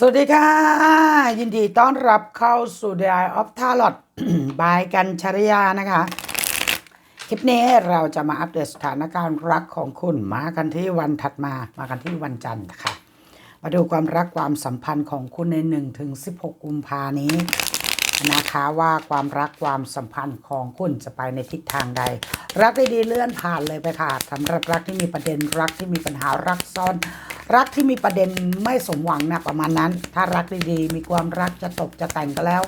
สวัสดีค่ะ ยินดีต้อนรับเข้าสู่ The Eye of Tarot บายกันชริยานะคะ คลิปนี้เราจะมาอัปเดตสถานการณ์รักของคุณมากันที่วันถัดมามากันที่วันจันทร์ค่ะ มาดูความรักความสัมพันธ์ของคุณใน 1 ถึง 16 กุมภานี้นะคะว่าความรักความสัมพันธ์ของคุณจะไปในทิศทางใด รักได้ดีเลื่อนผ่านเลยไปค่ะสำหรับรักที่มีประเด็นรักที่มีปัญหารักซ่อน รักที่มีประเด็นไม่สมหวังนะประมาณนั้น ถ้ารักดีๆ มีความรักจะตกจะแต่งก็แล้ว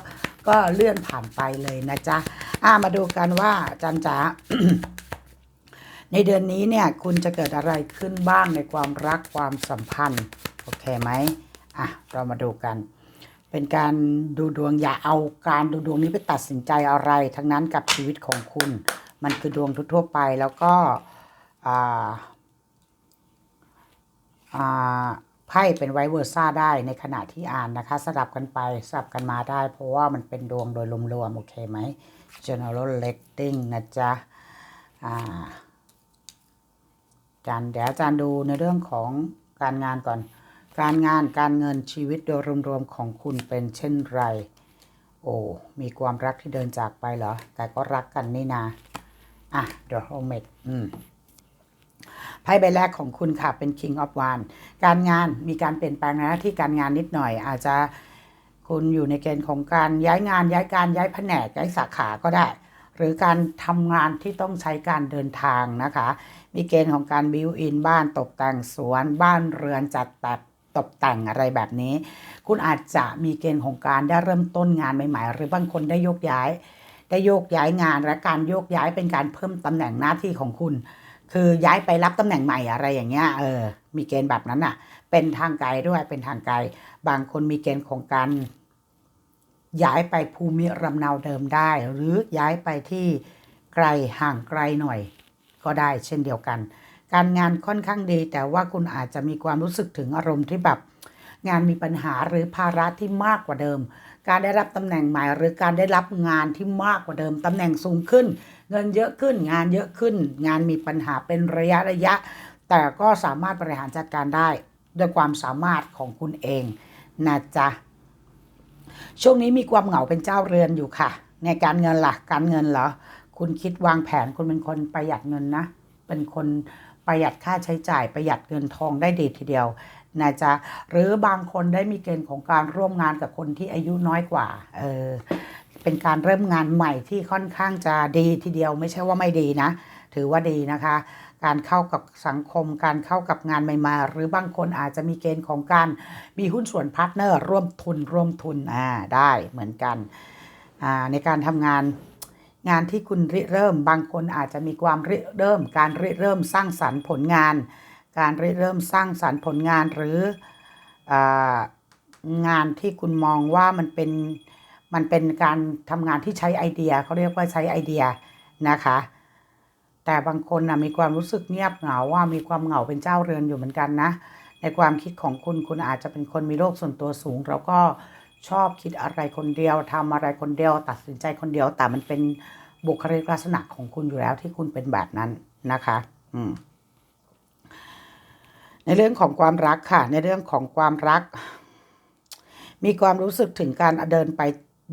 ก็เลื่อนผ่านไปเลยนะจ๊ะอ่ามาดูกันว่าจันจ๋าในเดือนนี้เนี่ยคุณจะเกิดอะไรขึ้นบ้างในความรักความสัมพันธ์โอเคไหมอะเรามาดูกัน เป็นการดูดวงอย่าเอาการดูดวงนี้ไปตัดสินใจอะไร ทั้งนั้นกับชีวิตของคุณ มันคือดวงทั่วๆไปแล้วก็อ่า ไพ่เป็นไวเวอร์ซ่าได้ในขณะที่อ่านนะคะ สลับกันไปสลับกันมาได้ เพราะว่ามันเป็นดวงโดยรวมๆ โอเคไหม general rating นะจ๊ะอาจานเดี๋ยวอาจารย์ดูในเรื่องของการงานก่อน การงานการเงินชีวิตโดยรวมๆของคุณเป็นเช่นไร โอ้มีความรักที่เดินจากไปเหรอ แต่ก็รักกันนี่นา อะ The Hermit อืม พ่ใบแรกของคุณค่ะเป็น King of w a n d การงานมีการเปลี่ยนแปลงนหน้าที่การงานนิดหน่อย อาจจะคุณอยู่ในเกณฑ์ของการย้ายงานย้ายการย้ายแผนกย้ายสาขาก็ได้ หรือการทำงานที่ต้องใช้การเดินทางนะคะ มีเกณฑ์ของการบิวอินบ้านตกแต่งสวนบ้านเรือนจัดแบบตกแต่งอะไรแบบนี้ คุณอาจจะมีเกณฑ์ของการได้เริ่มต้นงานใหม่ๆ หรือบางคนได้โยกย้าย ได้โยกย้ายงานและการโยกย้ายเป็นการเพิ่มตำแหน่งหน้าที่ของคุณ คือย้ายไปรับตำแหน่งใหม่อะไรอย่างเงี้ยเออมีเกณฑ์แบบนั้นอะ เป็นทางไกลด้วยเป็นทางไกล บางคนมีเกณฑ์ของการย้ายไปภูมิลำเนาเดิมได้ หรือย้ายไปที่ไกลห่างไกลหน่อย ก็ได้เช่นเดียวกัน การงานค่อนข้างดี แต่ว่าคุณอาจจะมีความรู้สึกถึงอารมณ์ที่แบบ งานมีปัญหาหรือภาระที่มากกว่าเดิม การได้รับตำแหน่งใหม่หรือการได้รับงานที่มากกว่าเดิมตำแหน่งสูงขึ้น เงินเยอะขึ้นงานเยอะขึ้น งานมีปัญหาเป็นระยะระยะ แต่ก็สามารถบริหารจัดการได้ด้วยความสามารถของคุณเองนะจ๊ะช่วงนี้มีความเหงาเป็นเจ้าเรือนอยู่ค่ะ ในการเงินล่ะการเงินเหรอคุณคิดวางแผนคุณเป็นคนประหยัดเงินนะ เป็นคนประหยัดค่าใช้จ่ายประหยัดเงินทองได้ดีทีเดียวนะจ๊ะหรือบางคนได้มีเกณฑ์ของการร่วมงานกับคนที่อายุน้อยกว่า เออ เป็นการเริ่มงานใหม่ที่ค่อนข้างจะดีทีเดียวไม่ใช่ว่าไม่ดีนะ ถือว่าดีนะคะ การเข้ากับสังคม การเข้ากับงานใหม่ๆหรือบางคนอาจจะมีเกณฑ์ของการมีหุ้นส่วนพาร์ทเนอร์ร่วมทุนร่วมทุนอ่าได้เหมือนกันอ่าในการทำงานงานที่คุณริเริ่มบางคนอาจจะมีความริเริ่ม การริเริ่มสร้างสรรค์ผลงาน การริเริ่มสร้างสรรค์ผลงานหรืออางานที่คุณมองว่ามันเป็น มันเป็นการทำงานที่ใช้ไอเดียเขาเรียกว่าใช้ไอเดียนะคะ แต่บางคนนะมีความรู้สึกเงียบเหงาว่ามีความเหงาเป็นเจ้าเรือนอยู่เหมือนกันนะ ในความคิดของคุณคุณอาจจะเป็นคนมีโลกส่วนตัวสูง แล้วก็ชอบคิดอะไรคนเดียวทำอะไรคนเดียว ตัดสินใจคนเดียว แต่มันเป็นบุคลิกลักษณะของคุณอยู่แล้วที่คุณเป็นแบบนั้นนะคะ อืมในเรื่องของความรักค่ะ ในเรื่องของความรัก มีความรู้สึกถึงการเดินไป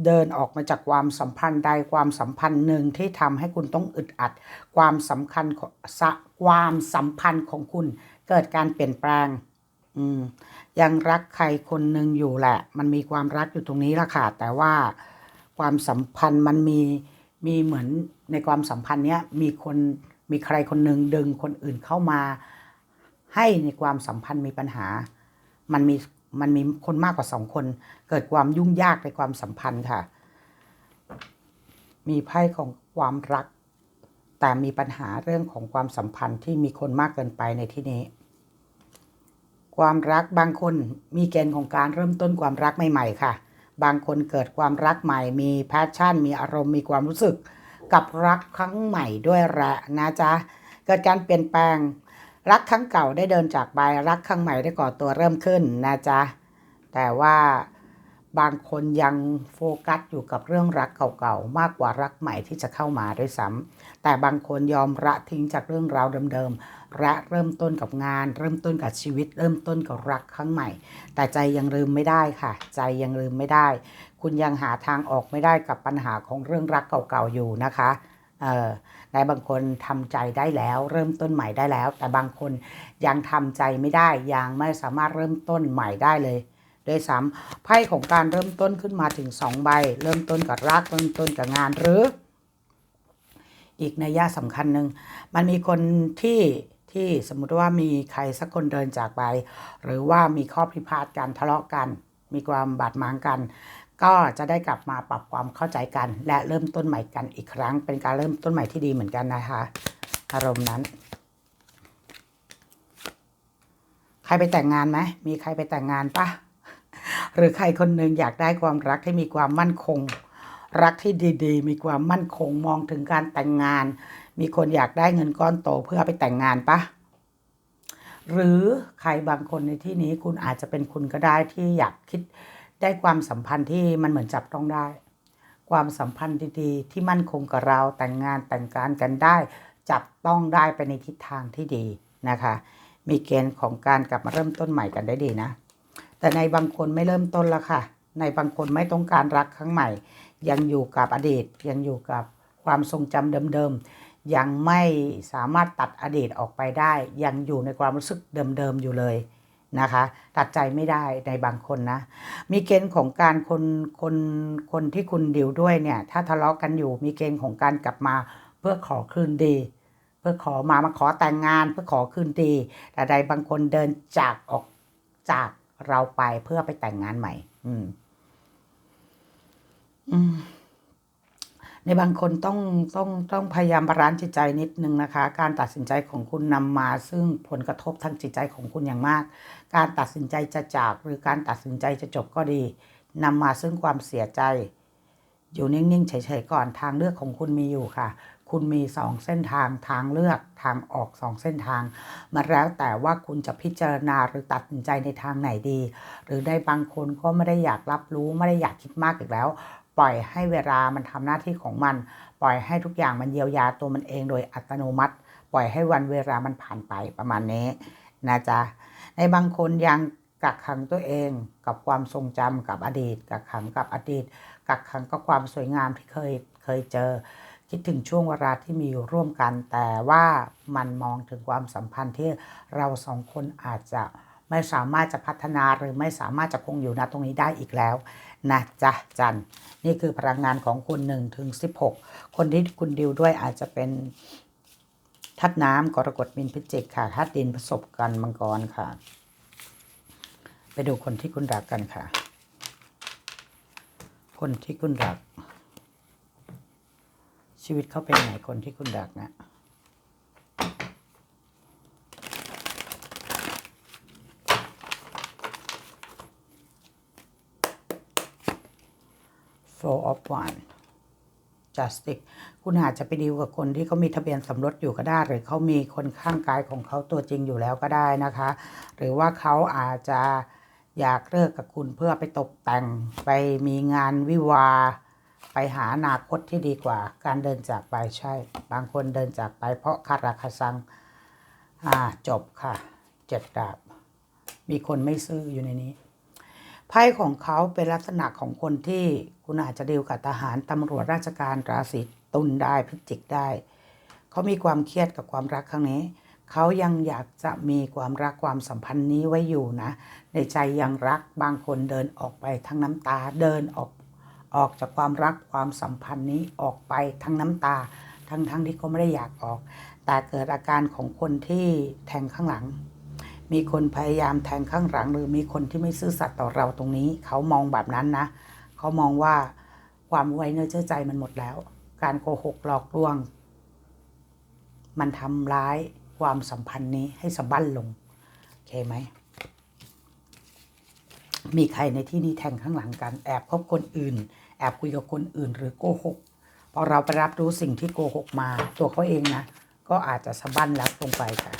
เดินออกมาจากความสัมพันธ์ใดความสัมพันธ์หนึ่งที่ทำให้คุณต้องอึดอัด ความสำคัญความสัมพันธ์ของคุณเกิดการเปลี่ยนแปลงอืมยังรักใครคนหนึ่งอยู่แหละ มันมีความรักอยู่ตรงนี้ละค่ะ แต่ว่าความสัมพันธ์มันมีมีเหมือนในความสัมพันธ์เนี้ยมีคนมีใครคนหนึ่งดึงคนอื่นเข้ามา ให้ในความสัมพันธ์มีปัญหา มันมี มันมีคนมากกว่าสองคน เกิดความยุ่งยากในความสัมพันธ์ค่ะ มีไพ่ของความรัก แต่มีปัญหาเรื่องของความสัมพันธ์ที่มีคนมากเกินไปในที่นี้ ความรักบางคนมีเกณฑ์ของการเริ่มต้นความรักใหม่ ๆ ค่ะ บางคนเกิดความรักใหม่ มีแพชชั่น มีอารมณ์มีความรู้สึก กับรักครั้งใหม่ด้วยแหละนะจ๊ะเกิดการเปลี่ยนแปลง รักครั้งเก่าได้เดินจากไป รักครั้งใหม่ได้ก่อตัวเริ่มขึ้นนะจ๊ะ แต่ว่าบางคนยังโฟกัสอยู่กับเรื่องรักเก่าๆ มากกว่ารักใหม่ที่จะเข้ามาด้วยซ้ำแต่บางคนยอมละทิ้งจากเรื่องราวเดิมๆและเริ่มต้นกับงาน เริ่มต้นกับชีวิต เริ่มต้นกับรักครั้งใหม่ แต่ใจยังลืมไม่ได้ค่ะ ใจยังลืมไม่ได้ คุณยังหาทางออกไม่ได้กับปัญหาของเรื่องรักเก่าๆอยู่นะคะ เออในบางคนทำใจได้แล้ว เริ่มต้นใหม่ได้แล้ว แต่บางคนยังทำใจไม่ได้ ยังไม่สามารถเริ่มต้นใหม่ได้เลยด้วยซ้ำไพ่ของการเริ่มต้นขึ้นมาถึง 2 ใบ เริ่มต้นกับรักเริ่มต้นกับงานหรือ อีกในยยะสำคัญหนึ่งมันมีคนที่ที่สมมุติว่ามีใครสักคนเดินจากไป หรือว่ามีข้อพิพาทกันทะเลาะกัน มีความบาดหมางกัน ก็จะได้กลับมาปรับความเข้าใจกัน และเริ่มต้นใหม่กันอีกครั้ง เป็นการเริ่มต้นใหม่ที่ดีเหมือนกันนะคะ อารมณ์นั้น ใครไปแต่งงานไหมมีใครไปแต่งงานปะหรือใครคนหนึ่งอยากได้ความรักที่มีความมั่นคง รักที่ดีๆ มีความมั่นคงมองถึงการแต่งงาน มีคนอยากได้เงินก้อนโตเพื่อไปแต่งงานปะหรือใครบางคนในที่นี้คุณอาจจะเป็นคุณก็ได้ที่อยากคิด ได้ความสัมพันธ์ที่มันเหมือนจับต้องได้ ความสัมพันธ์ดีๆ ที่มั่นคงกับเราแต่งงานแต่งการกันได้ จับต้องได้ไปในทิศทางที่ดีนะคะ มีเกณฑ์ของการกลับมาเริ่มต้นใหม่กันได้ดีนะ แต่ในบางคนไม่เริ่มต้นล้วค่ะ ในบางคนไม่ต้องการรักครั้งใหม่ ยังอยู่กับอดีต ยังอยู่กับความทรงจำเดิมๆยังไม่สามารถตัดอดีตออกไปได้ ยังอยู่ในความรู้สึกเดิมๆอยู่เลย นะคะตัดใจไม่ได้ในบางคนนะ มีเกณฑ์ของการคนคนคนที่คุณดิวด้วยเนี่ย ถ้าทะเลาะกันอยู่มีเกณฑ์ของการกลับมาเพื่อขอคืนดี เพื่อขอมามาขอแต่งงานเพื่อขอคืนดี แต่ใดบางคนเดินจากออกจากเราไปเพื่อไปแต่งงานใหม่ อืม อืม ในบางคนต้องต้องต้องพยายามบาลานซ์จิตใจนิดนึงนะคะ การตัดสินใจของคุณนำมา ซึ่งผลกระทบทางจิตใจของคุณอย่างมาก การตัดสินใจจะจากหรือการตัดสินใจจะจบก็ดีนำมาซึ่งความเสียใจ อยู่นิ่งๆเฉยๆก่อนทางเลือกของคุณมีอยู่ค่ะ คุณมีสองเส้นทางทางเลือกทางออกสองเส้นทางมาแล้วแต่ว่าคุณจะพิจารณาหรือตัดสินใจในทางไหนดี หรือได้บางคนก็ไม่ได้อยากรับรู้ไม่ได้อยากคิดมากอีกแล้ว ปล่อยให้เวลามันทำหน้าที่ของมัน ปล่อยให้ทุกอย่างมันเยียวยาตัวมันเองโดยอัตโนมัติ ปล่อยให้วันเวลามันผ่านไปประมาณนี้นะจ๊ะในบางคนยังกักขังตัวเองกับความทรงจำกับอดีต กักขังกับอดีต กักขังกับความสวยงามที่เคยเคยเจอ คิดถึงช่วงเวลาที่มีอยู่ร่วมกัน แต่ว่ามันมองถึงความสัมพันธ์ที่เราสองคนอาจจะ ไม่สามารถจะพัฒนาหรือไม่สามารถจะคงอยู่ณตรงนี้ได้อีกแล้วนะจ๊ะจันนี่คือพลังงานของคุณ1ถึง16 คนที่คุณดิวด้วยอาจจะเป็นทัดน้ำกรกฎมินพิจิกค่ะทัดดินประสบกันมังกรค่ะ ไปดูคนที่คุณรักกันค่ะ คนที่คุณรัก ชีวิตเขาเป็นไงคนที่คุณรักนะ four of one justice คุณอาจจะไปดีลกับคนที่เขามีทะเบียนสมรสอยู่ก็ได้ หรือเขามีคนข้างกายของเขาตัวจริงอยู่แล้วก็ได้นะคะ หรือว่าเขาอาจจะอยากเลิกกับคุณเพื่อไปตกแต่งไปมีงานวิวา ไปหาอนาคตที่ดีกว่า การเดินจากไปใช่ บางคนเดินจากไป เพราะคาราคาซังอ่าจบค่ะเจ็ดดาบ มีคนไม่ซื้ออยู่ในนี้ไพ่ของเขาเป็นลักษณะของคนที่ คุณอาจจะดีลกับทหารตำรวจราชการราศีตุลได้พิจิกได้ เขามีความเครียดกับความรักครั้งนี้ เขายังอยากจะมีความรักความสัมพันธ์นี้ไว้อยู่นะ ในใจยังรักบางคนเดินออกไปทั้งน้ำตาเดินออกออกจากความรักความสัมพันธ์นี้ออกไปทั้งน้ำตา ทั้งทั้งที่เขาไม่ได้อยากออก แต่เกิดอาการของคนที่แทงข้างหลัง มีคนพยายามแทงข้างหลัง หรือมีคนที่ไม่ซื่อสัตย์ต่อเราตรงนี้ เขามองแบบนั้นนะ เขามองว่าความไว้เนื้อเชื่อใจมันหมดแล้ว การโกหกหลอกลวง มันทำร้ายความสัมพันธ์นี้ให้สะบั้นลงโอเคไหม มีใครในที่นี้แทงข้างหลังกันแอบคบคนอื่น แอบคุยกับคนอื่น หรือโกหกพอเราไปรับรู้สิ่งที่โกหกมา ตัวเขาเองนะ ก็อาจจะสะบั้นรับลงไปค่ะ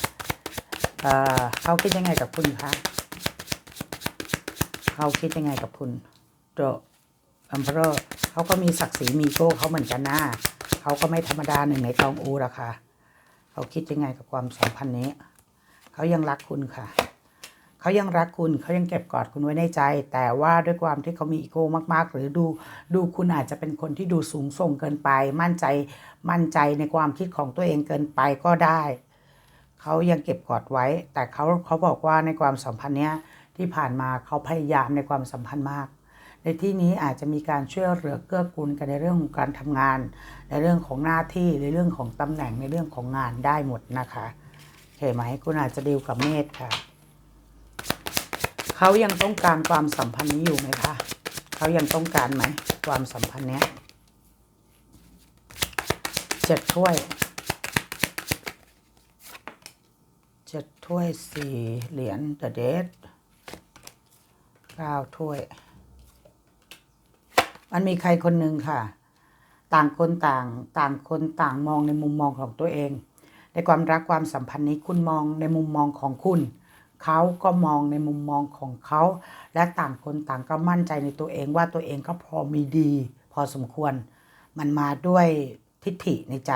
เเขาคิดยังไงกับคุณคะเขาคิดยังไงกับคุณ The Emperor เขาก็มีศักดิ์ศรีมีโก้เขาเหมือนกันนะเขาก็ไม่ธรรมดาหนึ่งในตองอูหรอกค่ะเขาคิดยังไงกับความสัมพันธ์นี้เขายังรักคุณค่ะ เขายังรักคุณเขายังเก็บกอดคุณไว้ในใจ แต่ว่าด้วยความที่เขามีอีโก้มาก ๆ หรือดูดูคุณอาจจะเป็นคนที่ดูสูงส่งเกินไป มั่นใจมั่นใจในความคิดของตัวเองเกินไปก็ได้เขายังเก็บกอดไว้ แต่เขาเขาบอกว่าในความสัมพันธ์เนี้ยที่ผ่านมาเขาพยายามในความสัมพันธ์มาก ในที่นี้อาจจะมีการช่วยเหลือเกื้อกูลกันในเรื่องของการทำงาน ในเรื่องของหน้าที่ในเรื่องของตำแหน่งในเรื่องของงานได้หมดนะคะเห็นไหมคุณอาจจะดีลกับเมธค่ะเขายังต้องการความสัมพันธ์นี้อยู่ไหมคะเขายังต้องการไหมความสัมพันธ์เนี้ยเจ็ดถ้วยเจ็ดถ้วยสี่เหรียญ The Dead เก้าถ้วย มันมีใครคนหนึ่งค่ะ ต่างคนต่างต่างคนต่างมองในมุมมองของตัวเอง ในความรักความสัมพันธ์นี้คุณมองในมุมมองของคุณ เขาก็มองในมุมมองของเขา และต่างคนต่างก็มั่นใจในตัวเองว่าตัวเองก็พอมีดี พอสมควร มันมาด้วยทิฏฐิในใจ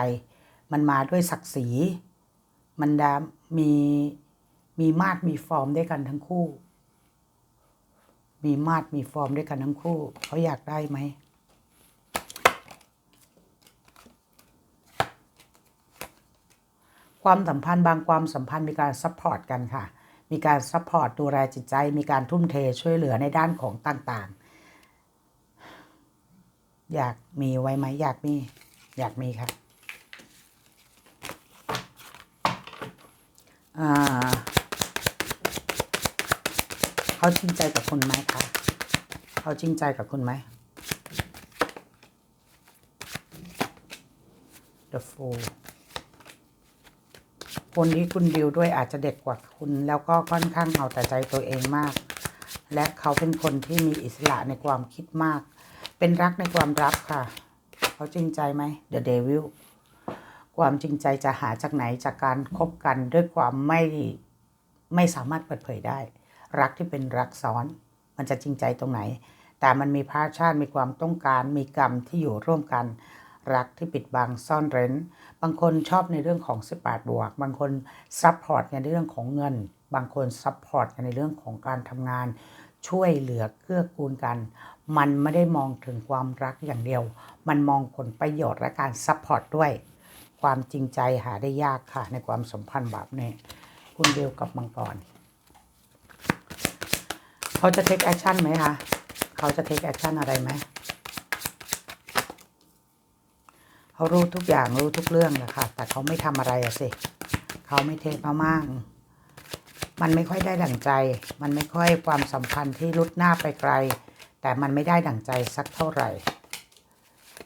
มันมาด้วยศักดิ์ศรี มันดามีมีมาดมีฟอร์มด้วยกันทั้งคู่ มีมาดมีฟอร์มด้วยกันทั้งคู่ เขาอยากได้ไหมความสัมพันธ์บางความสัมพันธ์มีการซัพพอร์ตกันค่ะ มีการซัพพอร์ตดูแลจิตใจ มีการทุ่มเทช่วยเหลือในด้านของต่างๆ อยากมีไว้ไหมอยากมี อยากมีค่ะอ่า เขาจริงใจกับคุณไหมคะเขาจริงใจกับคุณไหม The Fool คนที่คุณดิวด้วยอาจจะเด็กกว่าคุณ แล้วก็ค่อนข้างเอาแต่ใจตัวเองมาก และเขาเป็นคนที่มีอิสระในความคิดมาก เป็นรักในความรักค่ะ เขาจริงใจไหม The Devil ความจริงใจจะหาจากไหนจากการคบกันด้วยความไม่ไม่สามารถเปิดเผยได้ รักที่เป็นรักซ้อน มันจะจริงใจตรงไหน แต่มันมีพาชาติมีความต้องการมีกรรมที่อยู่ร่วมกัน รักที่ปิดบังซ่อนเร้น บางคนชอบในเรื่องของ 18 บวก บางคนซัพพอร์ตในเรื่องของเงิน บางคนซัพพอร์ตในเรื่องของการทำงาน ช่วยเหลือเกื้อกูลกัน มันไม่ได้มองถึงความรักอย่างเดียว มันมองผลประโยชน์และการซัพพอร์ตด้วย ความจริงใจหาได้ยากค่ะในความสัมพันธ์แบบนี้คุณเดียวกับมังกร เขาจะเทคแอคชั่นไหมคะเขาจะเทคแอคชั่นอะไรไหมเขารู้ทุกอย่างรู้ทุกเรื่องแหละค่ะ แต่เขาไม่ทำอะไรอะสิเขาไม่เทคมามากมันไม่ค่อยได้ดั่งใจ มันไม่ค่อยความสัมพันธ์ที่ลุดหน้าไปไกล แต่มันไม่ได้ดั่งใจสักเท่าไหร่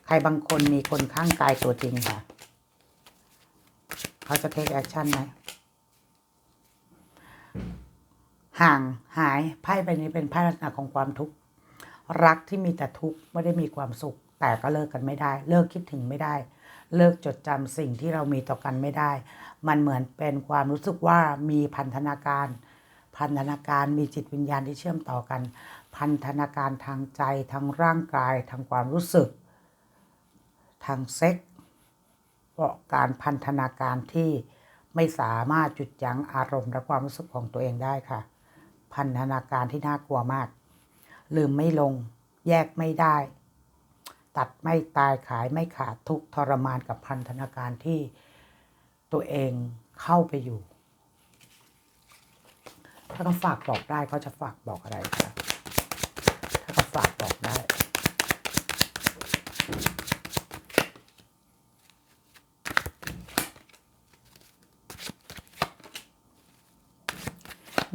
ใครบางคนมีคนข้างกายตัวจริงค่ะ เขาจะเทคแอคชั่นไหม ห่างหายไพ่ใบนี้เป็นไพ่ลักษณะของความทุกข์รักที่มีแต่ทุกข์ไม่ได้มีความสุข แต่ก็เลิกกันไม่ได้ เลิกคิดถึงไม่ได้ เลิกจดจำสิ่งที่เรามีต่อกันไม่ได้ มันเหมือนเป็นความรู้สึกว่ามีพันธนาการ พันธนาการมีจิตวิญญาณที่เชื่อมต่อกัน พันธนาการทางใจทางร่างกายทางความรู้สึก ทางเซ็กเพราะการพันธนาการที่ไม่สามารถจุดยั้งอารมณ์และความรู้สึกของตัวเองได้ค่ะ พันธนาการที่น่ากลัวมาก ลืมไม่ลง แยกไม่ได้ ตัดไม่ตายขายไม่ขาดทุกทรมานกับพันธนาการที่ตัวเองเข้าไปอยู่ ถ้าเขาฝากบอกได้เขาจะฝากบอกอะไรคะถ้าเขาฝากบอกได้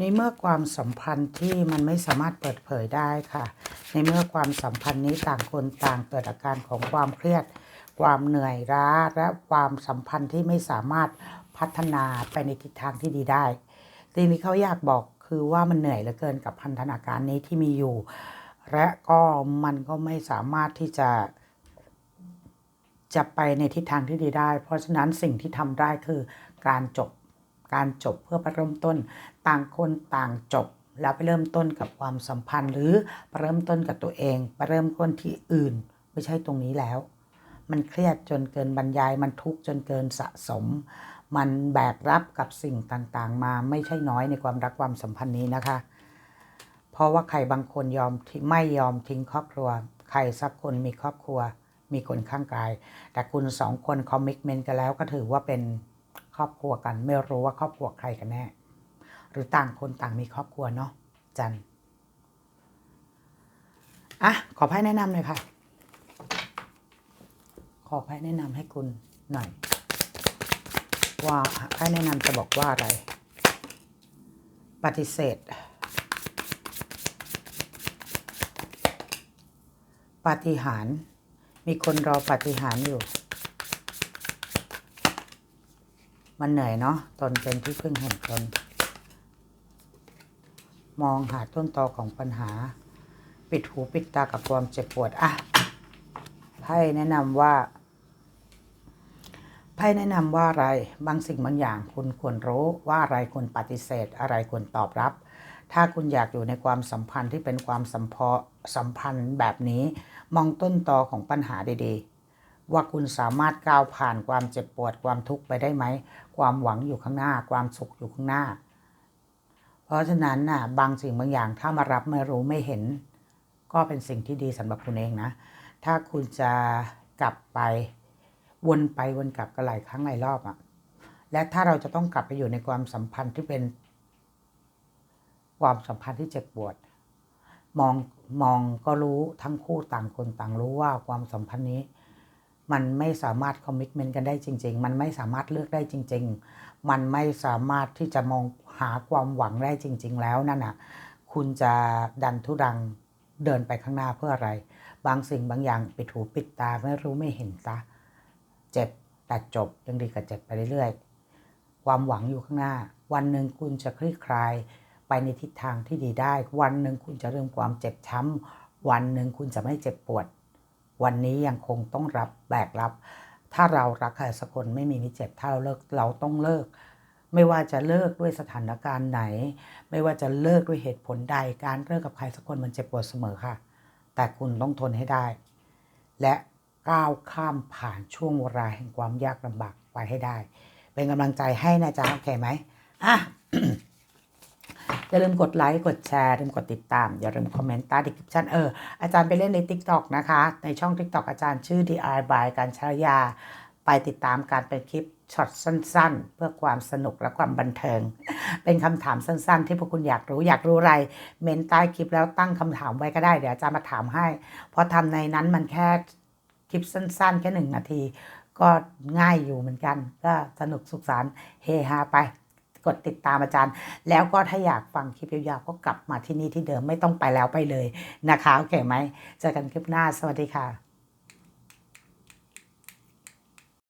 ในเมื่อความสัมพันธ์ที่มันไม่สามารถเปิดเผยได้ค่ะ ในเมื่อความสัมพันธ์นี้ต่างคนต่างเกิดอาการของความเครียด ความเหนื่อยล้าและความสัมพันธ์ที่ไม่สามารถพัฒนาไปในทิศทางที่ดีได้ทีนี้เขาอยากบอกคือว่ามันเหนื่อยเหลือเกินกับพันธนาการนี้ที่มีอยู่ และก็มันก็ไม่สามารถที่จะ จะไปในทิศทางที่ดีได้ เพราะฉะนั้นสิ่งที่ทำได้คือการจบการจบเพื่อไปเริ่มต้น ต่างคนต่างจบ แล้วไปเริ่มต้นกับความสัมพันธ์ หรือไปเริ่มต้นกับตัวเองไปเริ่มต้นที่อื่น ไม่ใช่ตรงนี้แล้ว มันเครียดจนเกินบรรยาย มันทุกข์จนเกินสะสม มันแบกรับกับสิ่งต่างๆ มาไม่ใช่น้อยในความรักความสัมพันธ์นี้นะคะ เพราะว่าใครบางคนยอมที่ไม่ยอมทิ้งครอบครัว ใครสักคนมีครอบครัว มีคนข้างกาย แต่คุณสองคนคอมมิชเมนต์กันแล้วก็ถือว่าเป็นครอบครัวกัน ไม่รู้ว่าครอบครัวใครกันแน่ หรือต่างคนต่างมีครอบครัวเนาะจันอะขอไพ่แนะนำหน่อยค่ะ ขอไพ่แนะนำให้คุณหน่อย ว่าไพ่แนะนำจะบอกว่าอะไร ปฏิเสธ ปฏิหาร มีคนรอปฏิหารอยู่มันเหนื่อยเนาะตนเป็นที่พึ่งแห่งตน มองหาต้นตอของปัญหา ปิดหูปิดตากับความเจ็บปวดอะไพ่แนะนำว่าไพ่แนะนำว่าอะไรบางสิ่งบางอย่างคุณควรรู้ว่าอะไรควรปฏิเสธ อะไรควรตอบรับ ถ้าคุณอยากอยู่ในความสัมพันธ์ที่เป็นความสัมพอสัมพันธ์แบบนี้ มองต้นตอของปัญหาดีๆ ว่าคุณสามารถก้าวผ่านความเจ็บปวดความทุกข์ไปได้ไหม ความหวังอยู่ข้างหน้า ความสุขอยู่ข้างหน้า เพราะฉะนั้นน่ะบางสิ่งบางอย่างถ้ามารับไม่รู้ไม่เห็น ก็เป็นสิ่งที่ดีสำหรับคุณเองนะ ถ้าคุณจะกลับไปวนไปวนกลับกันหลายครั้งหลายรอบอะและถ้าเราจะต้องกลับไปอยู่ในความสัมพันธ์ที่เป็น ความสัมพันธ์ที่เจ็บปวด มองมองก็รู้ทั้งคู่ต่างคนต่างรู้ว่าความสัมพันธ์นี้ มันไม่สามารถคอมมิชเมนต์กันได้จริง ๆ มันไม่สามารถเลือกได้จริง ๆ มันไม่สามารถที่จะมองหาความหวังได้จริง ๆ แล้วนั่นน่ะคุณจะดันทุรังเดินไปข้างหน้าเพื่ออะไร บางสิ่งบางอย่างปิดหูปิดตาไม่รู้ไม่เห็นซะเจ็บแต่จบยังดีกับเจ็บไปเรื่อยๆ ความหวังอยู่ข้างหน้า วันหนึ่งคุณจะคลี่คลายไปในทิศทางที่ดีได้ วันหนึ่งคุณจะเริ่มความเจ็บช้ำวันหนึ่งคุณจะไม่เจ็บปวด วันนี้ยังคงต้องรับแบกรับ ถ้าเรารักใครสักคนไม่มีมิเจ็บถ้าเราเลิกเราต้องเลิก ไม่ว่าจะเลิกด้วยสถานการณ์ไหน ไม่ว่าจะเลิกด้วยเหตุผลใดการเลิกกับใครสักคนมันเจ็บปวดเสมอค่ะ แต่คุณต้องทนให้ได้ และก้าวข้ามผ่านช่วงเวลาแห่งความยากลำบากไปให้ได้ เป็นกำลังใจให้นะจ๊ะโอเคไหมอะ อย่าลืมกดไลค์กดแชร์ลืมกดติดตาม อย่าลืมคอมเมนต์ใต้ดีคริปชันเอออาจารย์ไปเล่นใน Tik t o อกนะคะ ในช่อง Tik t o อกอาจารย์ชื่อ DI by การชรยา ไปติดตามการเป็นคลิปช็อตสั้น ๆ เพื่อความสนุกและความบันเทิง เป็นคำถามสั้น ๆ ที่พวกคุณอยากรู้อยากรู้อะไร เมนใต้คลิปแล้วตั้งคำถามไว้ก็ได้เดี๋ยวอาจารย์มาถามให้ เพราะทำในนั้นมันแค่คลิปสั้น ๆ แค่หนึ่งนาที ก็ง่ายอยู่เหมือนกัน ก็สนุกสุขสันต์เฮฮาไป กดติดตามอาจารย์ แล้วก็ถ้าอยากฟังคลิปยาวๆก็กลับมาที่นี่ที่เดิมไม่ต้องไปแล้วไปเลยนะคะ โอเคไหมเจอกันคลิปหน้าสวัสดีค่ะ